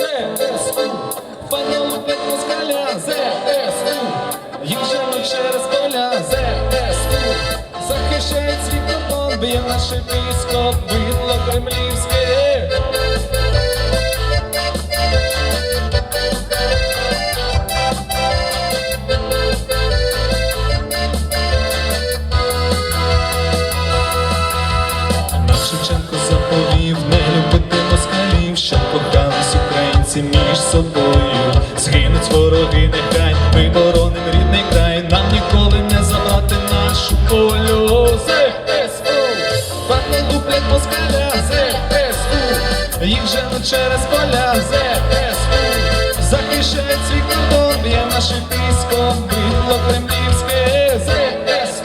ЗСУ, пані п'ять москаля, ЗСУ, женуть через поля, ЗСУ, захищають свій кордон, б'є наше військо, бидло кремлівське. Згинуть вороги, нехай ми бороним рідний край, нам ніколи не забрати нашу волю. ЗСУ, пане луплять москаля, ЗСУ, їх женуть через поля, ЗСУ, захищають свій кордон, б'є наше військо, бидло кремлівське, ЗСУ,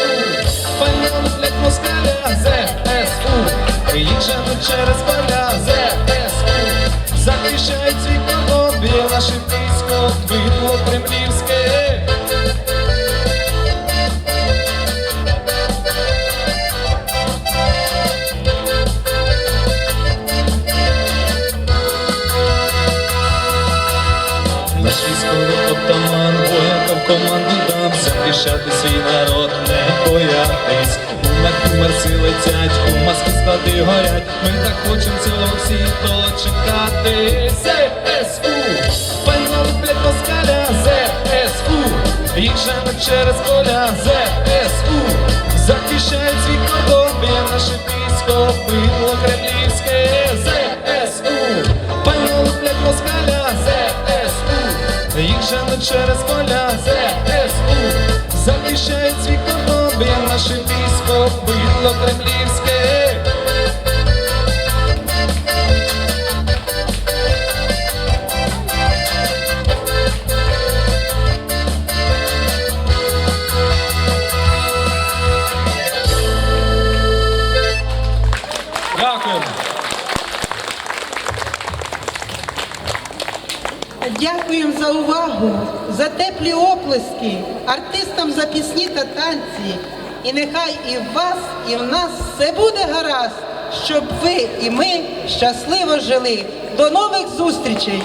пані луплять москаля, ЗСУ, їх женуть через поля, ЗСУ, захищають свій кордон, б'є наше військо, бидло кремлівське. Наш військовий отаман воякам команду дав захищати свій народ, не боятись. У на летять, у маски склади горять. Ми так хочемо цього всі дочекати. ЗСУ, женуть через поля, ЗСУ, захищають свій кордон, б'є наше військо, бидло кремлівське, ЗСУ, пально люблять москаля, ЗСУ, женуть через поля, ЗСУ, захищають свій кордон, б'є наше військо, бидло кремлівське. Дякуємо за увагу, за теплі оплески, артистам за пісні та танці. І нехай і в вас, і в нас все буде гаразд, щоб ви і ми щасливо жили. До нових зустрічей!